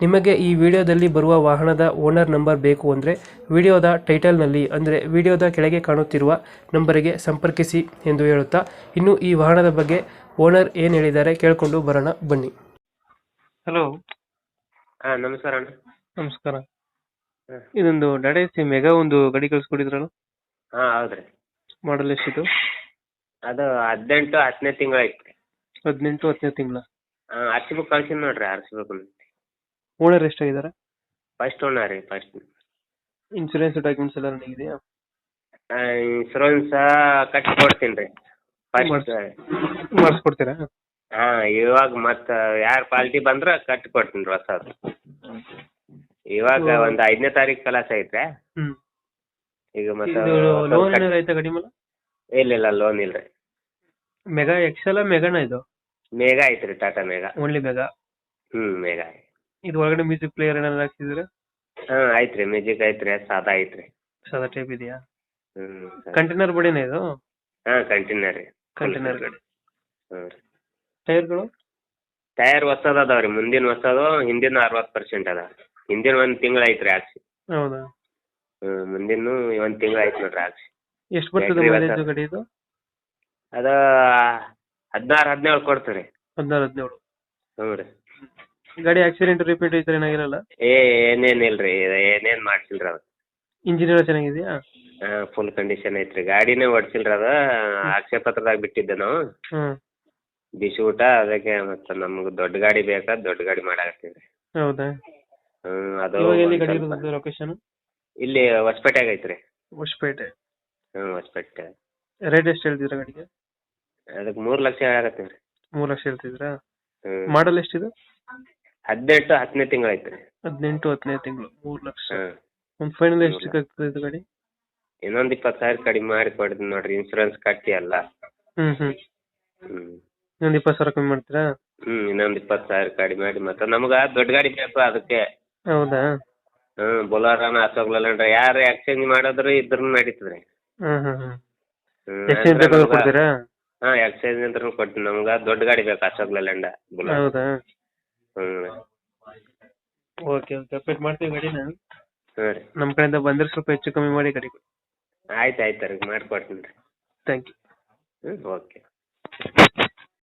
ನಿಮಗೆ ಈ ವಿಡಿಯೋದಲ್ಲಿ ಬರುವ ವಾಹನದ ಓನರ್ ನಂಬರ್ ಬೇಕು ಅಂದರೆ ವಿಡಿಯೋದ ಟೈಟಲ್ನಲ್ಲಿ ಅಂದರೆ ವಿಡಿಯೋದ ಕೆಳಗೆ ಕಾಣುತ್ತಿರುವ ನಂಬರಿಗೆ ಸಂಪರ್ಕಿಸಿ ಎಂದು ಹೇಳುತ್ತಾ ಇನ್ನು ಈ ವಾಹನದ ಬಗ್ಗೆ ಓನರ್ ಏನು ಹೇಳಿದ್ದಾರೆ ಕೇಳಿಕೊಂಡು ಬರೋಣ ಬನ್ನಿ. ಹಲೋ. ಹಾ ನಮಸ್ಕಾರ ಅಣ್ಣ. ನಮಸ್ಕಾರ. ಹ. ಇದೊಂದು ಡಾಟಾ ಸಿ ಮೆಗಾ ಒಂದು ಗಡಿ ಕಳಿಸ್ಕೊಟ್ಟಿದ್ರಲ್ಲ? ಹಾಂ ಹೌದ್ರಿ. ಮಾಡಲ್ ಎಷ್ಟಿತ್ತು ಅದು ಹದಿನೆಂಟು ಹತ್ತನೇ ತಿಂಗಳು ಐತ್ರಿ ಹದಿನೆಂಟು ಹತ್ತನೇ ತಿಂಗಳ. ಹಾ ಬುಕ್ ಕಳ್ಸಿ ನೋಡ್ರಿ ಹರಿಸ್ಬೇಕು ಓನರ್ ಎಷ್ಟಾಗಿದ್ದಾರೆ? ಫಸ್ಟ್ ಓನರ್ ರೀ ಫಸ್ಟ್ ಇನ್ಶೂರೆನ್ಸ್ ಡಾಕ್ಯುಮೆಂಟ್ಸ್ ಎಲ್ಲ ನನಗೆ ಇದೆಯಾ? ಇನ್ಸೂರೆನ್ಸ್ ಕಟ್ಟಿ ಕೊಡ್ತೀನಿ ರೀ. ಫಸ್ಟ್ ಮಾಡಿಸ್ಕೊಡ್ತೀರಾ? ಹಾ ಇವಾಗ ಮತ್ತೆ ಯಾರ್ ಪಾಲ್ಟಿ ಬಂದ್ರ ಕಟ್ಟಿ ಕೊಡ್ತೀನಿ ರೀ ಹೊಸದು. ಇವಾಗ ಒಂದು ಐದನೇ ತಾರೀಕು ಕಲಾಸ ಐತ್ರಿ ಹ್ಮ್. ಈಗ ಮತ್ತೆ ಲೋನ್ ಗಾಡಿ ಮೇಲೆ? ಇಲ್ಲ ಇಲ್ಲ ಲೋನ್ ಇಲ್ರಿ ಮೆಗಾ ಎಕ್ಸೆಲ್ ಮೆಗಾನ ಇದು? ಮೇಘ ಐತ್ರಿ Tata Megha only mega hmm Megha ಇದು ಒಳಗಡೆ ಮ್ಯೂಸಿಕ್ ಪ್ಲೇಯರ್ ಏನಾದ್ರು ಹಾಕ್ಸಿದ್ರೆ ಹಾ ಐತ್ರಿ ಮ್ಯೂಸಿಕ್ ಐತ್ರಿ ಸಾದಾ ಐತ್ರಿ ಸಾದಾ ಟೈಪ್ ಇದೆಯಾ? ಹ್ಮ್ ಕಂಟೈನರ್ ಬಡಿನೇ ಇದು? ಹಾ ಕಂಟಿನ್ಯೂ ರೀ. ಕಂಟೈನರ್ ಗಾಡಿ. ಹ್ಮ್ ರೀ. ಟೈರ್ಗಳು? ಟೈರ್ ಹೊಸದ್ ಅದಾವ್ರಿ ಮುಂದಿನ ಹೊಸದು ಹಿಂದಿನ ಅರವತ್ತು ಪರ್ಸೆಂಟ್ ಅದ ಹಿಂದಿನ ಒಂದ್ ತಿಂಗಳ ಐತ್ರಿ ಹಾಕ್ಸಿ. ಹೌದಾ? ಹ್ಮ್ ಮುಂದಿನ ಒಂದ್ ತಿಂಗಳ ಐತ್ ನೋಡ್ರಿ ಹಾಕ್ಸಿ. ಎಷ್ಟು ಬರ್ತದೆ Battery ಮೈಲೇಜ್ ಗಾಡಿ ಇದು? ಅದ ಹದಿನಾರು ಹದಿನೇಳು ಕೊಡ್ತೀರಿ ಹದಿನಾರು ಹದಿನೇಳು. ಹ್ಞೂ ರೀ. ಗಾಡಿ ಆಕ್ಸಿಡೆಂಟ್ ರಿಪೀಟ್ ಈ ಥರ ಏನಾಗಿರಲ್ಲ? ಏ ಏನೇನ್ ಇಲ್ರಿ ಇದ್ ಏನೇನ್ ಮಾಡ್ಸಿಲ್ರಿ ಅದ? ಇಂಜಿನ್ ಎಲ್ಲ ಚೆನ್ನಾಗಿದೆಯಾ? ಫುಲ್ ಕಂಡೀಷನ್ ಐತ್ರಿ. ಗಾಡಿನೇ ಹೊಡ್ಸಿಲ್ರಿ ಅದ ಆಕ್ಷೇಪ ಪತ್ರದಾಗ ಬಿಟ್ಟಿದ್ದೆ ನಾವು. ಹ್ಮ್ ಬಿಸಿ ಊಟ ಅದಕ್ಕೆ ಮತ್ತ ನಮ್ಗ್ ದೊಡ್ಡ ಗಾಡಿ ಬೇಕಾ ದೊಡ್ಡ ಗಾಡಿ ಮಾಡಾಕತ್ತೀವಿ ಹೌದಾ? ಹ್ಮ್ ಅದು ಇವಾಗ ಎಲ್ಲಿ ಒಂದ್ ಗಾಡಿ ಸ್ವಲ್ಪ- ಲೊಕೇಶನ್ ಇಲ್ಲಿ ಹೊಸಪೇಟೆಗ್ ಐತ್ರಿ. ಹೊಸಪೇಟೆ. ಹ್ಮ್ ಹೊಸಪೇಟೆ. ರೇಟ್ ಎಷ್ಟು ಹೇಳ್ತಿದ್ರ ಗಾಡಿಗೆ? ಅದಕ್ಕೆ ಮೂರ್ ಲಕ್ಷ ಆಗತ್ತೀವ್ರಿ. ಮೂರ್ ಲಕ್ಷ ಹೇಳ್ತಿದ್ರಾ ಹ್ಮ್. ಮಾಡಲ್ ಎಷ್ಟಿದೆ? ಹದಿನೆಂಟು ಹತ್ತನೇ ತಿಂಗಳು ಐತ್ರಿ ಹದಿನೆಂಟು ಹತ್ತನೇ ತಿಂಗಳು. ಮೂರು ಲಕ್ಷ. ಹ್ಮ್ ಒಂದು ಫೈನಲ್ ಎಷ್ಟಕ್ಕೆ ಆಗ್ತದೆ ಇದು ಗಾಡಿ? ಇನ್ನೊಂದ್ ಇಪ್ಪತ್ತು ಸಾವಿರ ಕಡಿಮೆ ಮಾಡಿ ಕೊಡ್ತೀನಿ ನೋಡ್ರಿ ಇನ್ಸೂರೆನ್ಸ್ ಕಟ್ಟಿ ಅಲ್ಲ. ಹ್ಮ್ ಹ್ಮ್. ಇನ್ನೊಂದು ಇಪ್ಪತ್ತು ಸಾವಿರ ಕಮ್ಮಿ ಮಾಡ್ತೀರಾ? ಹ್ಮ್ ಇನ್ನೊಂದ್ ಇಪ್ಪತ್ತು ಸಾವಿರ ಕಡಿಮೆ ಮಾಡಿ ಮತ್ತೆ ನಮ್ಗ ದೊಡ್ಡ ಗಾಡಿ ಬೇಕು ಅದಕ್ಕೆ. ಹೌದಾ? ಹ್ಮ್ ಬೊಲಾರನ ಅಶೋಕ್ ಯಾರು ಎಕ್ಸ್ಚೇಂಜ್ ಮಾಡಿದ್ರು ಇದ್ರು ನಡೀತದ್ರಿ ಹ್ಮ್ ಹ್ಮ್ ಹ್ಮ್. ಎಕ್ಸ್ಚೇಂಜ್ ಅಂದ್ರೆ ಬೇಕಾದ್ರೆ ನಮ್ಗ- ಕೊಡ್ತೀರಾ? ಹಾ ಎಕ್ಸ್ಚೇಂಜ್ ಅಂದ್ರೂ ಕೊಡ್ತೀನಿ. ನಮ್ಗ ದೊಡ್ಡ ಗಾಡಿ ಬೇಕು ಅಶೋಕ್ ಲೇಲ್ಯಾಂಡ್ ಬೊಲಾರ ಹೌದಾ? Okay okay. ಅಪ್ಡೇಟ್ ಮಾಡ್ತೀವಿ ಗಾಡಿನ ನಾನು. ಸರಿ. ನಮ್ಮ ಕಡೆಯಿಂದ ಬಂದ್ರೆ ಸ್ವಲ್ಪ ಹೆಚ್ಚು ಕಮ್ಮಿ ಮಾಡಿ ಗಾಡಿ ಆಯ್ತು ಆಯ್ತು ರೀ ಮಾಡ್ಕೊಡ್ತೀನಿ. ರೀ ಥ್ಯಾಂಕ್ ಯು ಹ್ಞೂ ಓಕೆ.